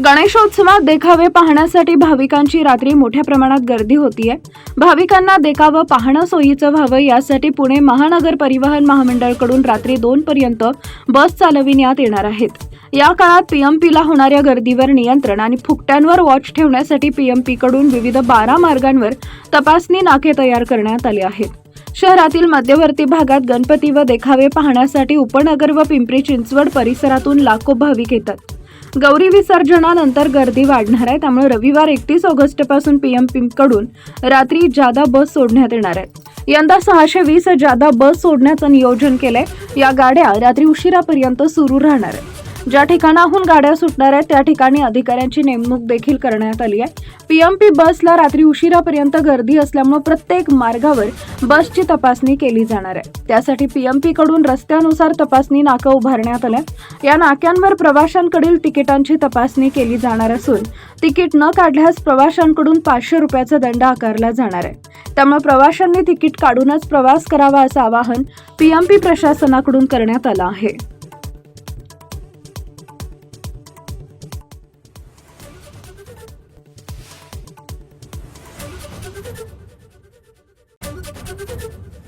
गणेशोत्सवात देखावे पाहण्यासाठी भाविकांची रात्री मोठ्या प्रमाणात गर्दी होतीये. भाविकांना देखावं पाहणं सोयीचं व्हावं यासाठी पुणे महानगर परिवहन महामंडळकडून रात्री दोन पर्यंत बस चालविण्यात येणार आहेत. या काळात पीएमपीला होणाऱ्या गर्दीवर नियंत्रण आणि फुकट्यांवर वॉच ठेवण्यासाठी पीएमपीकडून विविध बारा मार्गांवर तपासणी नाके तयार करण्यात आले आहेत. शहरातील मध्यवर्ती भागात गणपती व देखावे पाहण्यासाठी उपनगर व पिंपरी चिंचवड परिसरातून लाखो भाविक येतात. गौरी विसर्जनानंतर गर्दी वाढणार आहे. त्यामुळे रविवार एकतीस ऑगस्टपासून पीएमकडून रात्री जादा बस सोडण्यात येणार आहेत यंदा सहाशे वीस जादा बस सोडण्याचं नियोजन केलंय. या गाड्या रात्री उशिरापर्यंत सुरू राहणार आहेत ज्या ठिकाणाहून गाड्या सुटणार आहेत त्या ठिकाणी अधिकाऱ्यांची नेमणूक देखील करण्यात आली आहे. पीएमपी बसला रात्री उशिरापर्यंत गर्दी असल्यामुळे प्रत्येक मार्गावर बसची तपासणी केली जाणार आहे. त्यासाठी पीएमपी कडून रस्त्यानुसार तपासणी नाकं उभारण्यात आल्या. या नाक्यांवर प्रवाशांकडील तिकिटांची तपासणी केली जाणार असून तिकीट न काढल्यास प्रवाशांकडून पाचशे रुपयाचा दंड आकारला जाणार आहे. त्यामुळे प्रवाशांनी तिकीट काढूनच प्रवास करावा असं आवाहन पीएमपी प्रशासनाकडून करण्यात आलं आहे. Thank you.